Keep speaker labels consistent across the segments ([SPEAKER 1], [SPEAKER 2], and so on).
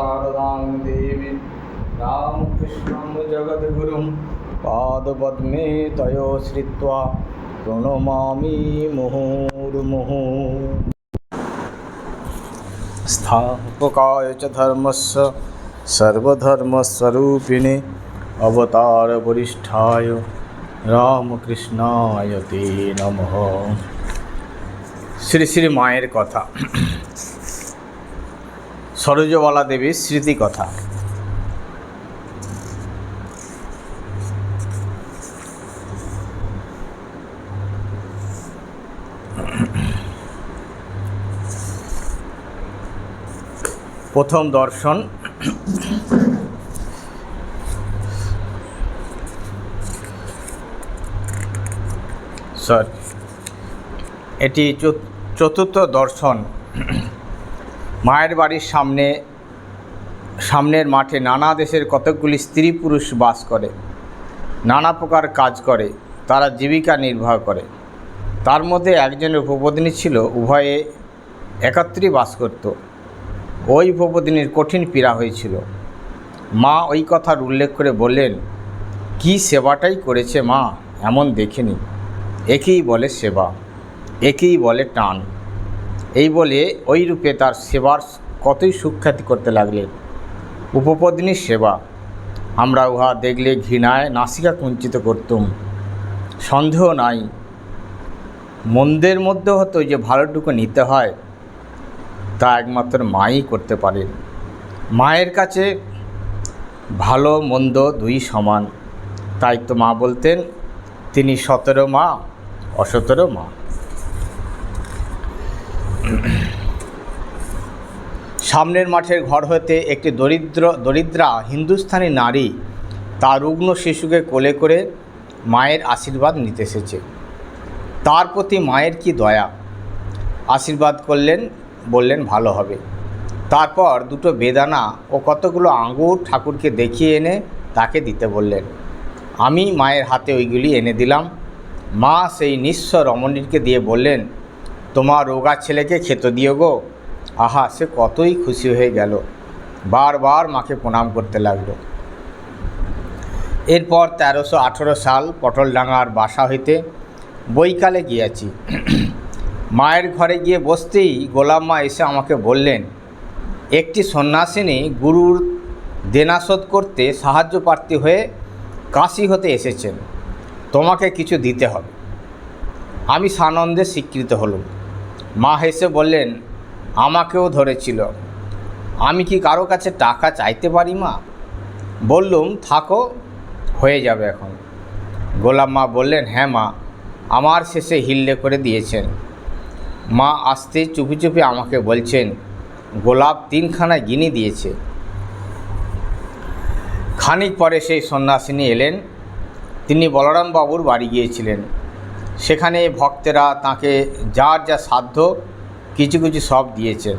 [SPEAKER 1] शारदां देवीं रामकृष्णं जगद्गुरुं पादपद्मे तयो श्रित्वा प्रणमामि मुहुर्मुहुः स्थापकाय च धर्मस्य सर्वधर्मस्वरूपिणे अवतारवरिष्ठाय রামকৃষ্ণায় তে নমঃ শ্রী শ্রী মায়ের কথা সরোজবালা দেবীর স্মৃতি কথা প্রথম দর্শন। স্যার এটি চত- চতুর্থ দর্শন। মায়ের বাড়ির সামনে, সামনের মাঠে নানা দেশের কতকগুলি স্ত্রী পুরুষ বাস করে, নানা প্রকার কাজ করে, তারা জীবিকা নির্বাহ করে। তার মধ্যে একজনের উপপত্নী ছিল, উভয়ে একত্রে বাস করত। ওই উপপত্নীর কঠিন পীড়া হয়েছিল। মা ওই কথার উল্লেখ করে বললেন, কি সেবাটাই করেছে মা, এমন দেখিনি একেই বলে সেবা, একেই বলে টান। এই বলে ওই রূপে তার সেবার কতই সুখ্যাতি করতে লাগলেন। উপপত্নীর সেবা। আমরা উহা দেখলে ঘৃণায় নাসিকা কুঞ্চিত করতুম। সন্দেহ নাই। মন্দের মধ্যে হতো যে ভালোটুকু নিতে হয়, তা একমাত্র মাই করতে পারে। মায়ের কাছে ভালো মন্দ দুই সমান। তাই তো মা বলতেন, তিনি সতেরো মা, অসতেরো মা। সামনের মাঠের ঘর হতে একটি দরিদ্র, দরিদ্রা হিন্দুস্থানি নারী তার রুগ্ন শিশুকে কোলে করে মায়ের আশীর্বাদ নিতে এসেছে। তার প্রতি মায়ের কি দয়া? আশীর্বাদ করলেন, বললেন, ভালো হবে। তারপর দুটো বেদানা ও কতগুলো আঙ্গুর ঠাকুরকে দেখিয়ে এনে তাকে দিতে বললেন, আমি মায়ের হাতে ওইগুলি এনে দিলাম। মা সেই নিঃস্ব রমণীরকে দিয়ে বললেন তোমার রোগা ছেলেকে খেতে দিও গো। আহা, সে কতই খুশি হয়ে গেল। বারবার মাকে প্রণাম করতে লাগল। এরপর তেরোশো আঠেরো সাল পটলডাঙ্গার বাসা হইতে বৈকালে গিয়াছি। মায়ের ঘরে গিয়ে বসতেই গোলাম মা এসে আমাকে বললেন, একটি সন্ন্যাসিনী গুরুর দেনাশোধ করতে সাহায্য প্রার্থী হয়ে কাশি হতে এসেছেন। তোমাকে কিছু দিতে হবে। আমি সানন্দে স্বীকৃত হলুম। মা হেসে বললেন, আমাকেও ধরেছিল। আমি কি কারও কাছে টাকা চাইতে পারি, মা? বললুম, থাকো, হয়ে যাবে এখন। গোলাম মা বললেন হ্যাঁ মা, আমার শেষে হিল্লে করে দিয়েছেন। মা আসতে চুপি চুপি আমাকে বলছেন, গোলাপ তিনখানা গিনি দিয়েছে। খানিক পরে সেই সন্ন্যাসিনী এলেন। তিনি বলরাম বাবুর বাড়ি গিয়েছিলেন। সেখানে ভক্তেরা তাকে যার যা সাধ্য কিছু কিছু সব দিয়েছেন।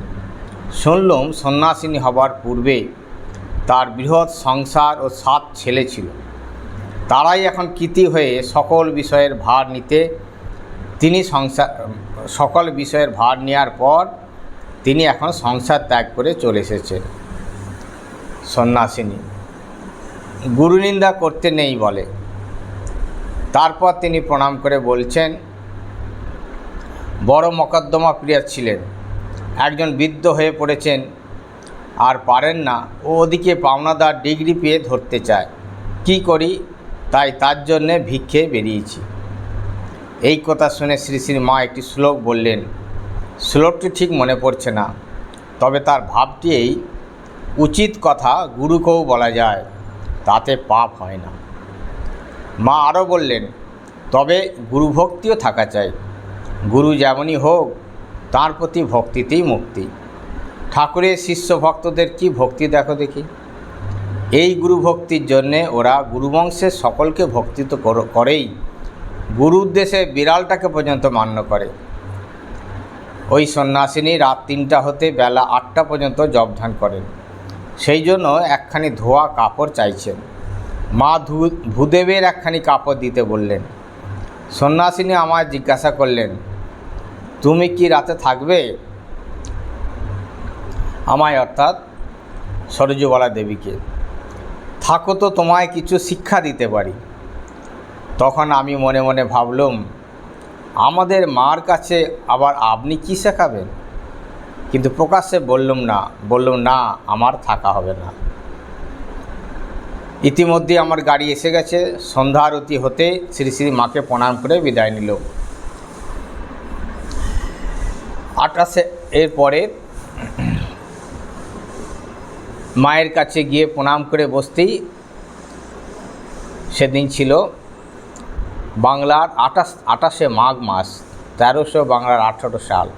[SPEAKER 1] শুনলুম সন্ন্যাসিনী হবার পূর্বে তার বৃহৎ সংসার ও সাত ছেলে ছিল। তারাই এখন কৃতি হয়ে সকল বিষয়ের ভার নিতে তিনি সংসার সকল বিষয়ের ভার নেওয়ার পর তিনি এখন সংসার ত্যাগ করে চলে এসেছেন। সন্ন্যাসিনী, গুরুনিন্দা করতে নেই বলে। তারপর তিনি প্রণাম করে বলছেন, বড় মকদ্দমা প্রিয়া ছিলেন। একজন বৃদ্ধ হয়ে পড়েছেন। আর পারেন না, ও ওদিকে পাওনাদার ডিগ্রি পেয়ে ধরতে চায়। কি করি? তাই তার জন্যে ভিক্ষে বেরিয়েছি। এই কথা শুনে শ্রী শ্রী মা একটি শ্লোক বললেন শ্লোকটি ঠিক মনে পড়ছে না। তবে তার ভাবটি এই, উচিত কথা গুরুকেও বলা যায়, তাতে পাপ হয় না। মা আরও বললেন, তবে গুরুভক্তিও থাকা চাই। গুরু যেমনই হোক, তার প্রতি ভক্তিতেই মুক্তি। ঠাকুরের শিষ্য ভক্তদের কি ভক্তি দেখো দেখি। এই গুরু ভক্তির জন্যে ওরা গুরুবংশের সকলকে ভক্তি তো করেই গুরু উদ্দেশ্যে বিড়ালটাকে পর্যন্ত মান্য করে। ওই সন্ন্যাসিনী রাত তিনটা হতে বেলা আটটা পর্যন্ত জব ধ্যান করেন। সেই জন্য একখানি ধোয়া কাপড় চাইছেন। মা ভূদেবের একখানি কাপড় দিতে বললেন, সন্ন্যাসিনী আমায় জিজ্ঞাসা করলেন, তুমি কি রাতে থাকবে? আমায় অর্থাৎ সরজুবালা দেবীকে, থাকো তো, তোমায় কিছু শিক্ষা দিতে পারি। তখন আমি মনে মনে ভাবলুম, আমাদের মার কাছে আবার আপনি কি শেখাবেন? কিন্তু প্রকাশ্যে বললুম না বললুম, না, আমার থাকা হবে না। ইতিমধ্যে আমার গাড়ি এসে গেছে। সন্ধ্যা আরতি হতে শ্রী শ্রী মাকে প্রণাম করে বিদায় নিল। আঠাশে এরপরে মায়ের কাছে গিয়ে প্রণাম করে বসতেই সেদিন ছিল বাংলার আঠাশ, আঠাশে মাঘ মাস, তেরোশো বাংলার আঠারো সাল।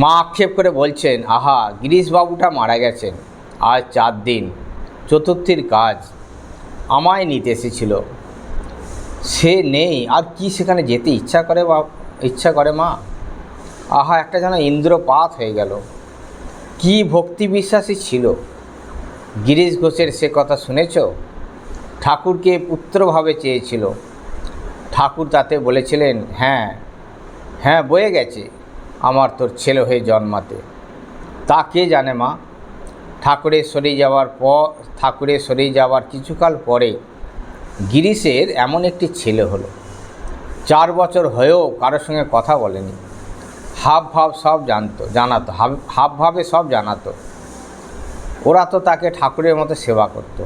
[SPEAKER 1] মা আক্ষেপ করে বলছেন, আহা, গিরিশবাবুটা মারা গেছেন। আজ চার দিন, চতুর্থীর কাজ আমায় নিতে এসেছিল। সে নেই, আর কি সেখানে যেতে ইচ্ছা করে বা, ইচ্ছা করে মা? আহা, একটা যেন ইন্দ্রপাত হয়ে গেল। কি ভক্তি বিশ্বাসী ছিল। গিরিশ ঘোষের সে কথা শুনেছ? ঠাকুরকে পুত্রভাবে চেয়েছিল। ঠাকুর তাতে বলেছিলেন হ্যাঁ হ্যাঁ বয়ে গেছে আমার তোর ছেলে হয়ে জন্মাতে। তা কে জানে মা? ঠাকুরের সরে যাওয়ার পর ঠাকুরের সরে যাওয়ার কিছুকাল পরে গিরিশের এমন একটি ছেলে হলো। চার বছর হয়েও কারোর সঙ্গে কথা বলেনি। হাব ভাব সব জানতো, জানাতো, হাব ভাবে সব জানাতো। ওরা তো তাকে ঠাকুরের মতো সেবা করত।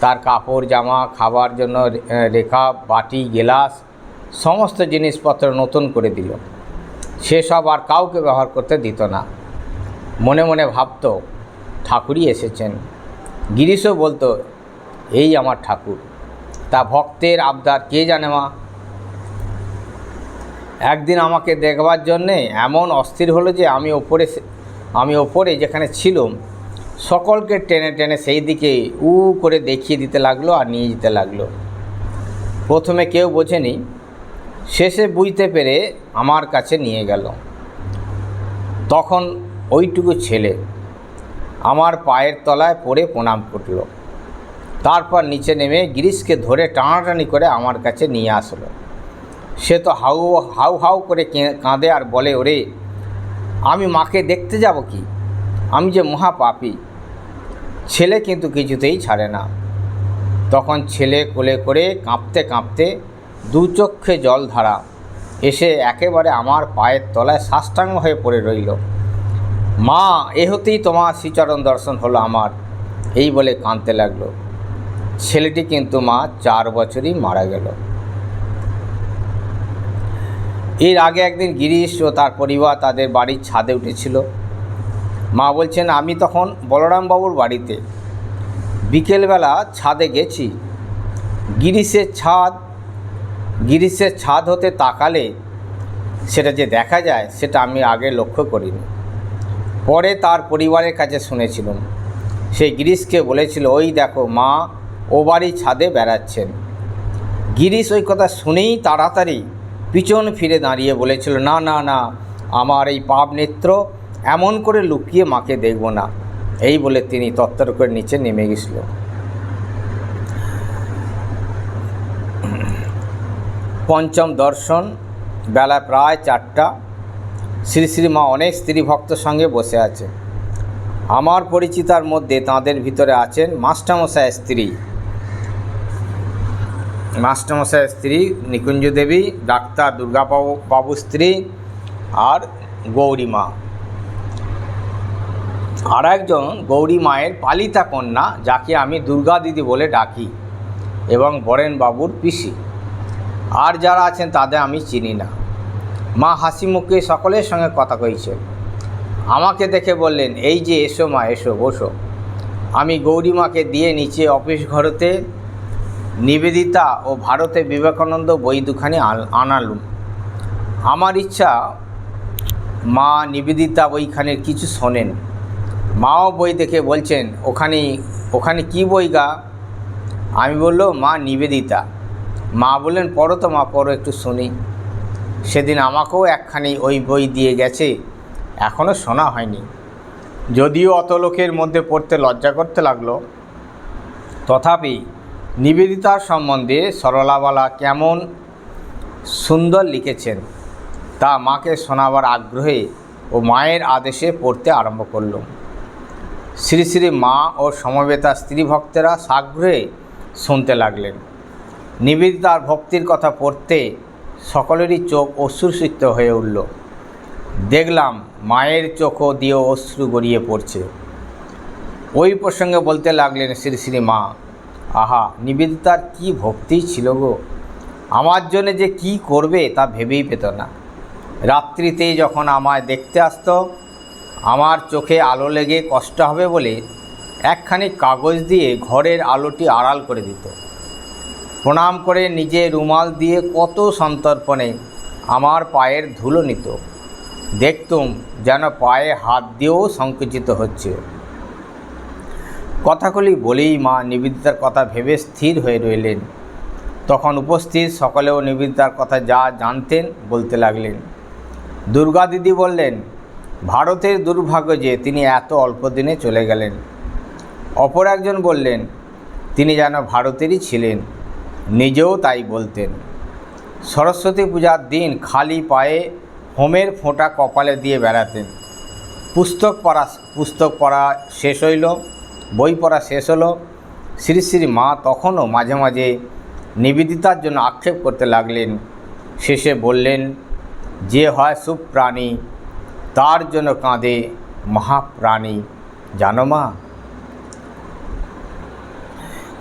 [SPEAKER 1] তার কাপড়, জামা, খাবার জন্য রেখা, বাটি, গেলাস, সমস্ত জিনিসপত্র নতুন করে দিল। সেসব আর কাউকে ব্যবহার করতে দিত না। মনে মনে ভাবতো ঠাকুরই এসেছেন। গিরিশও বলতো, এই আমার ঠাকুর, তা ভক্তের আবদার কে জানে মা? একদিন আমাকে দেখবার জন্যে এমন অস্থির হলো যে আমি ওপরে আমি ওপরে যেখানে ছিলাম, সকলকে টেনে টেনে সেই দিকে উ করে দেখিয়ে দিতে লাগল আর নিয়ে যেতে লাগল। প্রথমে কেউ বোঝেনি, শেষে বুঝতে পেরে আমার কাছে নিয়ে গেল। তখন ওইটুকু ছেলে আমার পায়ের তলায় পড়ে প্রণাম করল। তারপর নিচে নেমে গিরিশকে ধরে টানাটানি করে আমার কাছে নিয়ে আসলো। সে তো হাউ হাউ হাউ করে কাঁদে আর বলে, ওরে, আমি মাকে দেখতে যাব কি? আমি যে মহা পাপী ছেলে কিন্তু কিছুতেই ছাড়ে না। তখন ছেলে কোলে করে কাঁপতে কাঁপতে দু চক্ষে জল ধারা, এসে একেবারে আমার পায়ের তলায় সাষ্টাঙ্গ হয়ে পড়ে রইল। মা এ হতেই তোমার শ্রীচরণ দর্শন হলো আমার। এই বলে কাঁদতে লাগল। ছেলেটি কিন্তু মা চার বছরই মারা গেল। এর আগে একদিন গিরিশ ও তার পরিবার তাদের বাড়ির ছাদে উঠেছিল। মা বলছেন, আমি তখন বলরামবাবুর বাড়িতে। বিকেলবেলা ছাদে গেছি। গিরিশের ছাদ গিরিশের ছাদ হতে তাকালে সেটা যে দেখা যায়, সেটা আমি আগে লক্ষ্য করিনি। পরে তার পরিবারের কাছে শুনেছিলাম। সেই গিরিশকে বলেছিল, ওই দেখো, মা ও বাড়ি ছাদে বেড়াচ্ছেন। গিরিশ ওই কথা শুনেই তাড়াতাড়ি পিছন ফিরে দাঁড়িয়ে বলেছিল, না না না, আমার এই পাপ নেত্র এমন করে লুকিয়ে মাকে দেখব না। এই বলে তিনি তত্তর করে নিচে নেমে গেছিল। পঞ্চম দর্শন, বেলা প্রায় চারটা। শ্রী শ্রী মা অনেক স্ত্রী ভক্তর সঙ্গে বসে আছে। আমার পরিচিতার মধ্যে তাঁদের ভিতরে আছেন মাস্টারমশায়ের স্ত্রী। মাস্টারমশাইয়ের স্ত্রী নিকুঞ্জ দেবী, ডাক্তার দুর্গাবাবু বাবুর স্ত্রী আর গৌরী মা। আর একজন গৌরী মায়ের পালিতা কন্যা যাকে আমি দুর্গা দিদি বলে ডাকি এবং বরেন বাবুর পিসি। আর যারা আছেন তাদের আমি চিনি না। মা হাসি মুখে সকলের সঙ্গে কথা কইছে। আমাকে দেখে বললেন, এই যে এসো মা, এসো, বসো। আমি গৌরীমাকে দিয়ে নিচে অফিস ঘরেতে নিবেদিতা ও ভারতে বিবেকানন্দ বই দুখানি আন- আনালুম। আমার ইচ্ছা, মা নিবেদিতা বইখানের কিছু শোনেন। মাও বই দেখে বলছেন, ওখানে ওখানে কি বই গা? আমি বলল মা নিবেদিতা। মা বললেন, পড়ো তো মা, পড়ো, একটু শুনি। সেদিন আমাকেও একখানি ওই বই দিয়ে গেছে। এখনও শোনা হয়নি। যদিও অত লোকের মধ্যে পড়তে লজ্জা করতে লাগল। তথাপি নিবেদিতার সম্বন্ধে সরলাবালা কেমন সুন্দর লিখেছেন, তা মাকে শোনাবার আগ্রহে ও মায়ের আদেশে পড়তে আরম্ভ করল। শ্রী শ্রী মা ও সমবেতা স্ত্রী ভক্তেরা সাগ্রহে শুনতে লাগলেন। নিবেদিতার ভক্তির কথা পড়তে সকলেরই চোখ অশ্রুসিক্ত হয়ে উঠল। দেখলাম মায়ের চোখও দিয়ে অশ্রু গড়িয়ে পড়ছে। ওই প্রসঙ্গে বলতে লাগলেন, শ্রী শ্রী মা, আহা, নিবেদিতার কি ভক্তি ছিল গো? আমার জন্য যে কি করবে তা ভেবেই পেত না। রাত্রিতে যখন আমায় দেখতে আসতো, আমার চোখে আলো লেগে কষ্ট হবে বলে একখানি কাগজ দিয়ে ঘরের আলোটি আড়াল করে দিত। প্রণাম করে নিজে রুমাল দিয়ে কত সন্তর্পণে আমার পায়ের ধুলো নিত। দেখতুম যেন পায়ে হাত দিয়েও সংকুচিত হচ্ছে। কথাগুলি বলেই মা নিবেদিতার কথা ভেবে স্থির হয়ে রইলেন। তখন উপস্থিত সকলেও নিবেদিতার কথা যা জানতেন বলতে লাগলেন। দুর্গা দিদি বললেন, ভারতের দুর্ভাগ্য যে তিনি এত অল্প দিনে চলে গেলেন। অপর একজন বললেন, তিনি যেন ভারতেরই ছিলেন। নিজেও তাই বলতেন। সরস্বতী পূজার দিন খালি পায়ে হোমের ফোঁটা কপালে দিয়ে বেড়াতেন। পুস্তক পড়া পুস্তক পড়া শেষ হইল, বই পড়া শেষ হলো। শ্রী শ্রী মা তখনও মাঝে মাঝে নিবেদিতার জন্য আক্ষেপ করতে লাগলেন। শেষে বললেন, যে হয় সুপ্রাণী, তার জন্য কাঁদে মহাপ্রাণী। জানো মা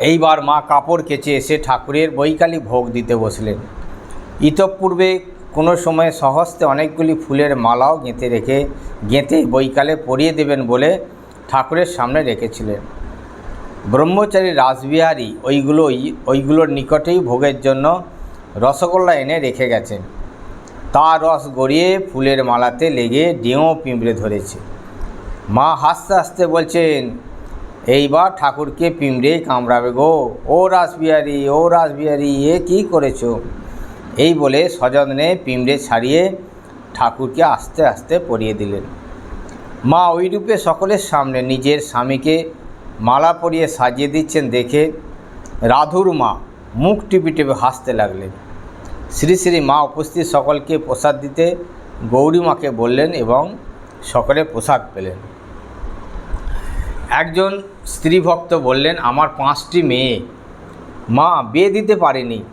[SPEAKER 1] এইবার মা কাপড় কেচে এসে ঠাকুরের বৈকালী ভোগ দিতে বসলেন। ইতপূর্বে কোনো সময় সহস্তে অনেকগুলি ফুলের মালাও গেঁথে রেখে, গেঁথে বৈকালে পরিয়ে দেবেন বলে ঠাকুরের সামনে রেখেছিলেন। ব্রহ্মচারী রাসবিহারী ওইগুলোই ওইগুলোর নিকটেই ভোগের জন্য রসগোল্লা এনে রেখে গেছেন। তা রস গড়িয়ে ফুলের মালাতে লেগে ডেঁও পিঁপড়ে ধরেছে। মা হাসতে হাসতে বলছেন এইবার ঠাকুরকে পিঁমড়ে কামড়াবে গো। ও রাসবিহারী ও রাসবিহারী, এ কী করেছ? এই বলে সযত্নে পিঁমড়ে ছাড়িয়ে ঠাকুরকে আস্তে আস্তে পরিয়ে দিলেন। মা ওই রূপে সকলের সামনে নিজের স্বামীকে মালা পরিয়ে সাজিয়ে দিচ্ছেন দেখে রাধুর মা মুখ টিপে টিপে হাসতে লাগলেন। শ্রী শ্রী মা উপস্থিত সকলকে প্রসাদ দিতে গৌরী মাকে বললেন এবং সকলে প্রসাদ পেলেন। একজন স্ত্রী ভক্ত বললেন, আমার পাঁচটি মেয়ে। মা, বিয়ে দিতে পারিনি।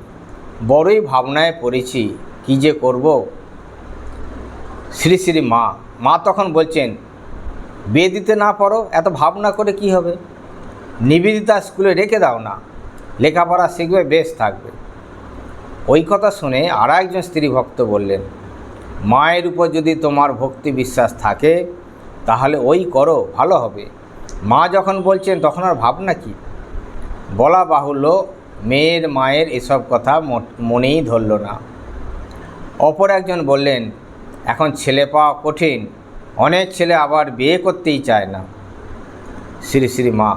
[SPEAKER 1] বড়ই ভাবনায় পড়েছি। কী যে করব? শ্রী শ্রী, মা। মা তখন বলছেন, বিয়ে দিতে না পারো, এত ভাবনা করে কি হবে? নিবেদিতা স্কুলে রেখে দাও না। লেখাপড়া শিখবে, বেশ থাকবে। ওই কথা শুনে আর একজন স্ত্রী ভক্ত বললেন, মায়ের উপর যদি তোমার ভক্তি বিশ্বাস থাকে, তাহলে ওই করো, ভালো হবে। মা যখন বলছেন, তখন আর ভাবনা কি? বলা বাহুল্য, মেয়ের মায়ের এসব কথা মনেই ধরল না। অপর একজন বললেন, এখন ছেলে পাওয়া কঠিন, অনেক ছেলে আবার বিয়ে করতেই চায় না। শ্রী শ্রী মা,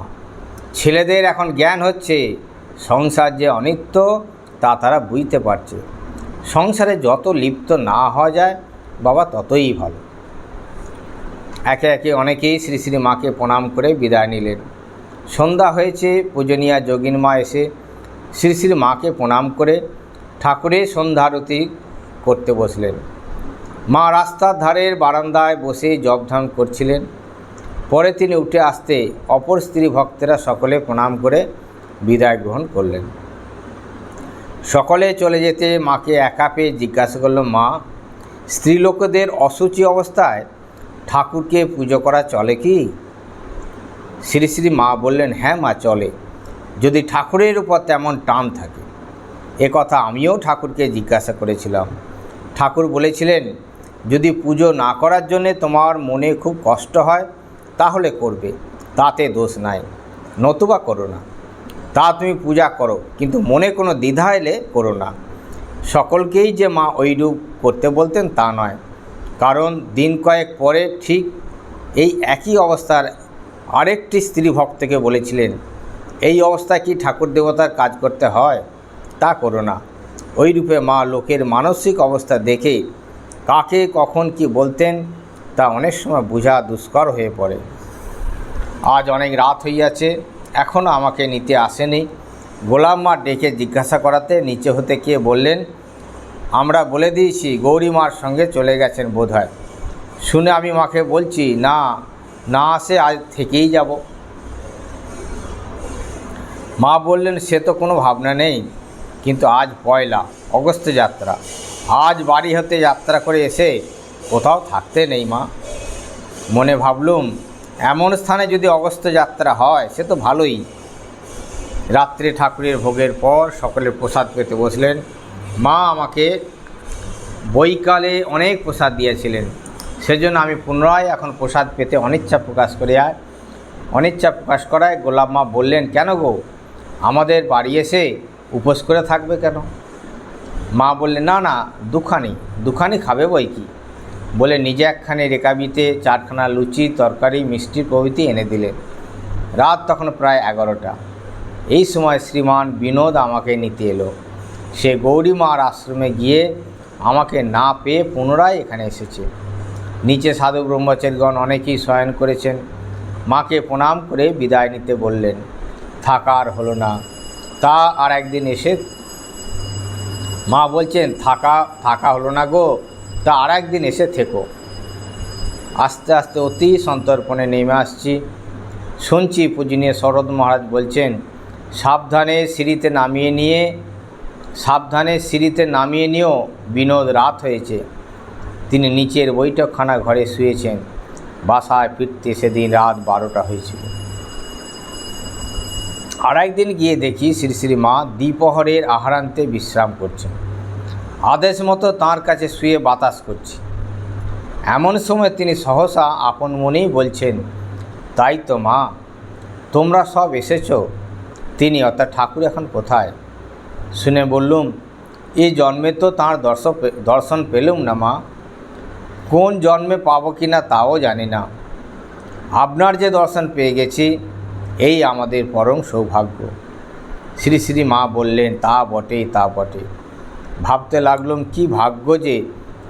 [SPEAKER 1] ছেলেদের এখন জ্ঞান হচ্ছে, সংসার যে অনিত্য, তা তারা বুঝতে পারছে। সংসারে যত লিপ্ত না হওয়া যায়, বাবা ততই ভালো। একে একে অনেকেই শ্রী শ্রী মাকে প্রণাম করে বিদায় নিলেন। সন্ধ্যা হয়েছে, পূজনীয়া যোগিন মা এসে শ্রী শ্রী মাকে প্রণাম করে ঠাকুরের সন্ধ্যারতি করতে বসলেন। মা রাস্তার ধারের বারান্দায় বসে জবধান করছিলেন। পরে তিনি উঠে আসতে অপর স্ত্রী ভক্তেরা সকলে প্রণাম করে বিদায় গ্রহণ করলেন। সকলে চলে যেতে মাকে একা পেয়ে জিজ্ঞাসা করল, মা, স্ত্রীলোকদের অসুচি অবস্থায় ঠাকুরকে পুজো করা চলে কি? শ্রী শ্রী মা বললেন হ্যাঁ মা, চলে। যদি ঠাকুরের উপর তেমন টান থাকে। এ কথা আমিও ঠাকুরকে জিজ্ঞাসা করেছিলাম। ঠাকুর বলেছিলেন, যদি পুজো না করার জন্যে তোমার মনে খুব কষ্ট হয়, তাহলে করবে। তাতে দোষ নাই। নতুবা করো না। তা তুমি পূজা করো, কিন্তু মনে কোনো দ্বিধা এলে করো না। সকলকেই যে মা ওইরূপ করতে বলতেন তা নয়। কারণ দিন কয়েক পরে ঠিক এই একই অবস্থার আরেকটি স্ত্রী ভক্তকে বলেছিলেন, এই অবস্থায় কি ঠাকুর দেবতার কাজ করতে হয়? তা করো না ওই রূপে মা লোকের মানসিক অবস্থা দেখে কাকে কখন কি বলতেন তা অনেক সময় বোঝা দুষ্কর হয়ে পড়ে। আজ অনেক রাত হইয়াছে এখনও আমাকে নিতে আসেনি। গোলাম মা ডেকে জিজ্ঞাসা করাতে নিচে হতে কে বললেন আমরা বলে দিয়েছি, গৌরী মার সঙ্গে চলে গেছেন বোধহয়। শুনে আমি মাকে বলছি, না না আসে, আজ থেকেই যাব। মা বললেন, সে তো কোনো ভাবনা নেই, কিন্তু আজ পয়লা, অগস্ত যাত্রা। আজ বাড়ি হতে যাত্রা করে এসে কোথাও থাকতে নেই মা। মনে ভাবলুম, এমন স্থানে যদি অগস্ত যাত্রা হয়, সে তো ভালোই। রাত্রে ঠাকুরের ভোগের পর সকলে প্রসাদ পেতে বসলেন। মা আমাকে বৈকালে অনেক প্রসাদ দিয়েছিলেন। সেজন্য আমি পুনরায় এখন প্রসাদ পেতে অনিচ্ছা প্রকাশ করে আর অনিচ্ছা প্রকাশ করায় গোলাপ মা বললেন, কেন গো? আমাদের বাড়ি এসে উপোস করে থাকবে কেন? মা বললেন, না না, দুখানি দুখানি খাবে বই কি? বলে নিজে একখানি রেকাবিতে চারখানা লুচি, তরকারি, মিষ্টি প্রভৃতি এনে দিলেন। রাত তখন প্রায় এগারোটা। এই সময় শ্রীমান বিনোদ আমাকে নিতে এলো। সে গৌরীমার আশ্রমে গিয়ে আমাকে না পেয়ে পুনরায় এখানে এসেছে। নিচে সাধু ব্রহ্মচারীগণ অনেকেই শয়ন করেছেন। মাকে প্রণাম করে বিদায় নিতে বললেন থাকার হলো না। তা আর একদিন এসে মা বলছেন, থাকা থাকা হলো না গো, তা আর একদিন এসে থেকো। আস্তে আস্তে অতি সন্তর্পণে নেমে আসছি। শুনছি পূজনীয় শরৎ মহারাজ বলছেন, সাবধানে সিঁড়িতে নামিয়ে নিয়ে সাবধানে সিঁড়িতে নামিয়ে নিয়েও বিনোদ রাত হয়েছে। তিনি নিচের বৈঠকখানা ঘরে শুয়েছেন। বাসায় ফিরতে সেদিন রাত বারোটা হয়েছিল। আর একদিন গিয়ে দেখি শ্রী শ্রী মা দ্বিপহরের আহারান্তে বিশ্রাম করছেন। আদেশ মতো তাঁর কাছে শুয়ে বাতাস করছি। এমন সময় তিনি সহসা আপন মনেই বলছেন, তাই তো মা, তোমরা সব এসেছ? তিনি, অর্থাৎ ঠাকুর এখন কোথায়? শুনে বললুম এই জন্মে তো তাঁর দর্শন দর্শন পেলুম না মা। কোন জন্মে পাবো কি না তাও জানি না। আপনার যে দর্শন পেয়ে গেছি, এই আমাদের পরম সৌভাগ্য। শ্রী শ্রী মা বললেন, তা বটেই, তা বটে। ভাবতে লাগলুম, কি ভাগ্য যে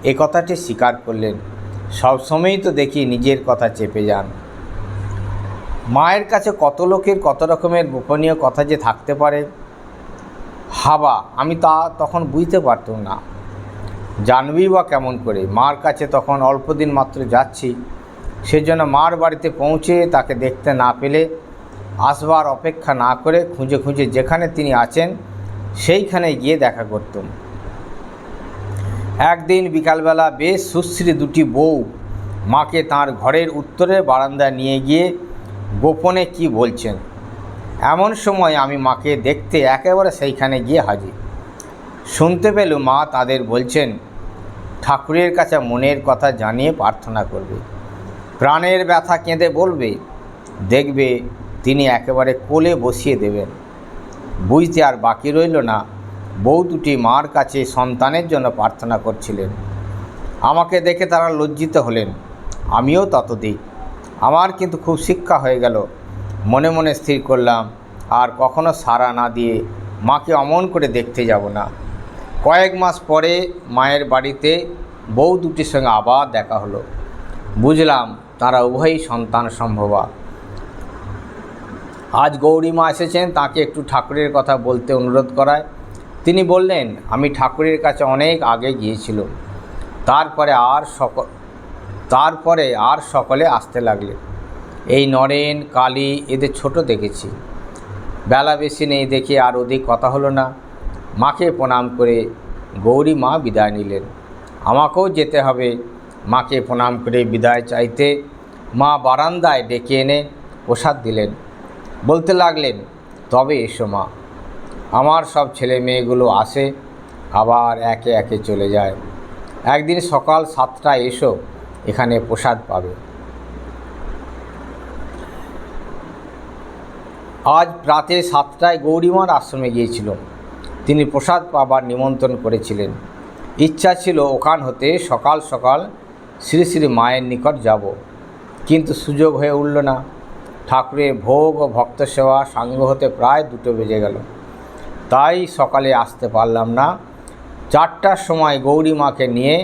[SPEAKER 1] এ কথাটি স্বীকার করলেন। সবসময়ই তো দেখি নিজের কথা চেপে যান। মায়ের কাছে কত লোকের কত রকমের গোপনীয় কথা যে থাকতে পারে হাবা, আমি তা তখন বুঝতে পারতাম না। জানবি বা কেমন করে? মার কাছে তখন অল্প দিন মাত্র যাচ্ছি। সেজন্য মার বাড়িতে পৌঁছে তাকে দেখতে না পেলে আসবার অপেক্ষা না করে খুঁজে খুঁজে যেখানে তিনি আছেন সেইখানে গিয়ে দেখা করতাম। একদিন বিকালবেলা বেশ সুশ্রী দুটি বউ মাকে তার ঘরের উত্তরের বারান্দায় নিয়ে গিয়ে গোপনে কি বলছেন? এমন সময় আমি মাকে দেখতে একেবারে সেইখানে গিয়ে হাজির। শুনতে পেল মা তাদের বলছেন, ঠাকুরের কাছে মনের কথা জানিয়ে প্রার্থনা করবে। প্রাণের ব্যথা কেঁদে বলবে, দেখবে তিনি একেবারে কোলে বসিয়ে দেবেন। বুঝতে আর বাকি রইল না, বউ দুটি মার কাছে সন্তানের জন্য প্রার্থনা করছিলেন। আমাকে দেখে তারা লজ্জিত হলেন। আমিও ততদিক। আমার কিন্তু খুব শিক্ষা হয়ে গেল। মনে মনে স্থির করলাম, আর কখনো সাড়া না দিয়ে মাকে অমন করে দেখতে যাব না। কয়েক মাস পরে মায়ের বাড়িতে বউ দুটির সঙ্গে আবার দেখা হলো। বুঝলাম তারা উভয়ই সন্তান সম্ভবা। আজ গৌরীমা এসেছেন, তাকে একটু ঠাকুরের কথা বলতে অনুরোধ করায়। তিনি বললেন, আমি ঠাকুরের কাছে অনেক আগে গিয়েছিল তারপরে আর সকল, তারপরে আর সকলে আসতে লাগলে। এই নরেন, কালী এদের ছোট দেখেছি। বেলা বেশি নেই দেখে আর অধিক কথা হলো না। মাকে প্রণাম করে গৌরী মা বিদায় নিলেন। আমাকেও যেতে হবে। মাকে প্রণাম করে বিদায় চাইতে মা বারান্দায় ডেকে এনে প্রসাদ দিলেন। বলতে লাগলেন, তবে এসো মা। আমার সব ছেলে মেয়েগুলো আসে, আবার একে একে চলে যায়। একদিন সকাল সাতটায় এসো, এখানে প্রসাদ পাবে। আজ রাতে সাতটায় গৌরীমার আশ্রমে গিয়েছিল। তিনি প্রসাদ পাবার নিমন্ত্রণ করেছিলেন। ইচ্ছা ছিল ওখান হতে সকাল সকাল শ্রী শ্রী মায়ের নিকট যাব, কিন্তু সুযোগ হয়ে উঠল না। ঠাকুরের ভোগ ও ভক্ত সেবা সাঙ্গ হতে প্রায় দুটো বেজে গেল। তাই সকালে আসতে পারলাম না। চারটার সময় গৌরী মাকে নিয়ে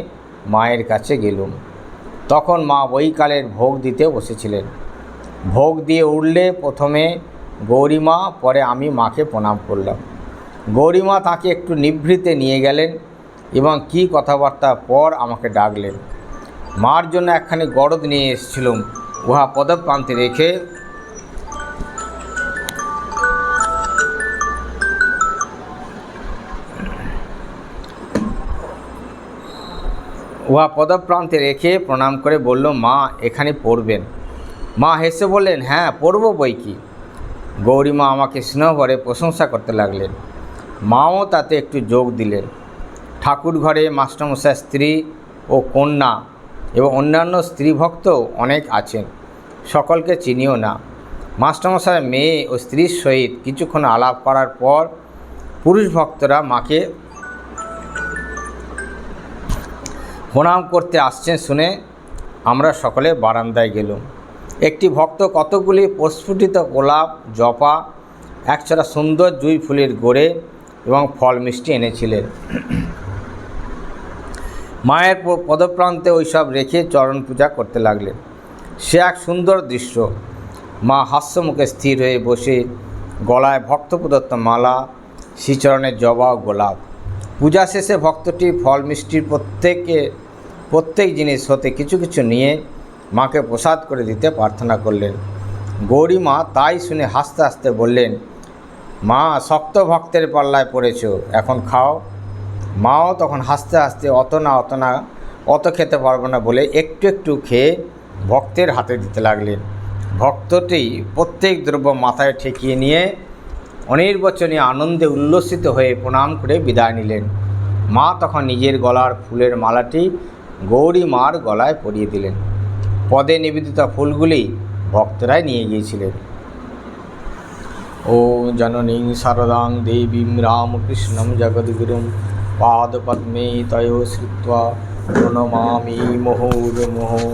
[SPEAKER 1] মায়ের কাছে গেলুম। তখন মা বৈকালের ভোগ দিতে বসেছিলেন। ভোগ দিয়ে উঠলে প্রথমে গৌরীমা, পরে আমি মাকে প্রণাম করলাম। গৌরীমা তাকে একটু নিভৃতে নিয়ে গেলেন এবং কি কথাবার্তা পর আমাকে ডাকলেন। মার জন্য একখানি গরদ নিয়ে এসেছিলুম, উহা পদপ্রান্তে রেখে উহা পদপ্রান্তে রেখে প্রণাম করে বলল, মা, এখানে পড়বেন। মা হেসে বললেন হ্যাঁ পড়ব বই কি? গৌরীমা আমাকে স্নেহভরে প্রশংসা করতে লাগলেন। মাও তাতে একটু যোগ দিলেন। ঠাকুর ঘরে মাস্টারমশাই স্ত্রী ও কন্যা এবং অন্যান্য স্ত্রী ভক্ত অনেক আছেন। সকলকে চিনিও না। মাস্টারমশাই মেয়ে ও স্ত্রীর সহিত কিছুক্ষণ আলাপ করার পর পুরুষ ভক্তরা মাকে প্রণাম করতে আসছেন শুনে আমরা সকলে বারান্দায় গেলুম। একটি ভক্ত কতগুলি প্রস্ফুটিত গোলাপ জপা একছড়া সুন্দর জুঁই ফুলের গোড়ে এবং ফল মিষ্টি এনেছিলেন। মায়ের পদপ্রান্তে ওইসব রেখে চরণ পূজা করতে লাগলেন। সে এক সুন্দর দৃশ্য। মা হাস্যমুখে স্থির হয়ে বসে গলায় ভক্ত প্রদত্ত মালা, শ্রীচরণের জবা ও গোলাপ। পূজা শেষে ভক্তটি ফল মিষ্টির প্রত্যেকে প্রত্যেক জিনিস হতে কিছু কিছু নিয়ে মাকে প্রসাদ করে দিতে প্রার্থনা করলেন। গৌরী মা তাই শুনে হাসতে হাসতে বললেন, মা, শক্ত ভক্তের পাল্লায় পড়েছ, এখন খাও। মাও তখন হাসতে হাসতে, অত না অত না, অত খেতে পারব না বলে একটু একটু খেয়ে ভক্তের হাতে দিতে লাগলেন। ভক্তটি প্রত্যেক দ্রব্য মাথায় ঠেকিয়ে নিয়ে অনির্বচনীয় আনন্দে উল্লসিত হয়ে প্রণাম করে বিদায় নিলেন। মা তখন নিজের গলার ফুলের মালাটি গৌরী মার গলায় পরিয়ে দিলেন। পদে নিবেদিত ফুলগুলি ভক্তরাই নিয়ে গিয়েছিলেন। ও জননী শারদাং দেবীম রামকৃষ্ণম জগদ্গুরুম পাদপদ্মে তয় শ্রুত্বা প্রণমামি মুহুর্মুহুঃ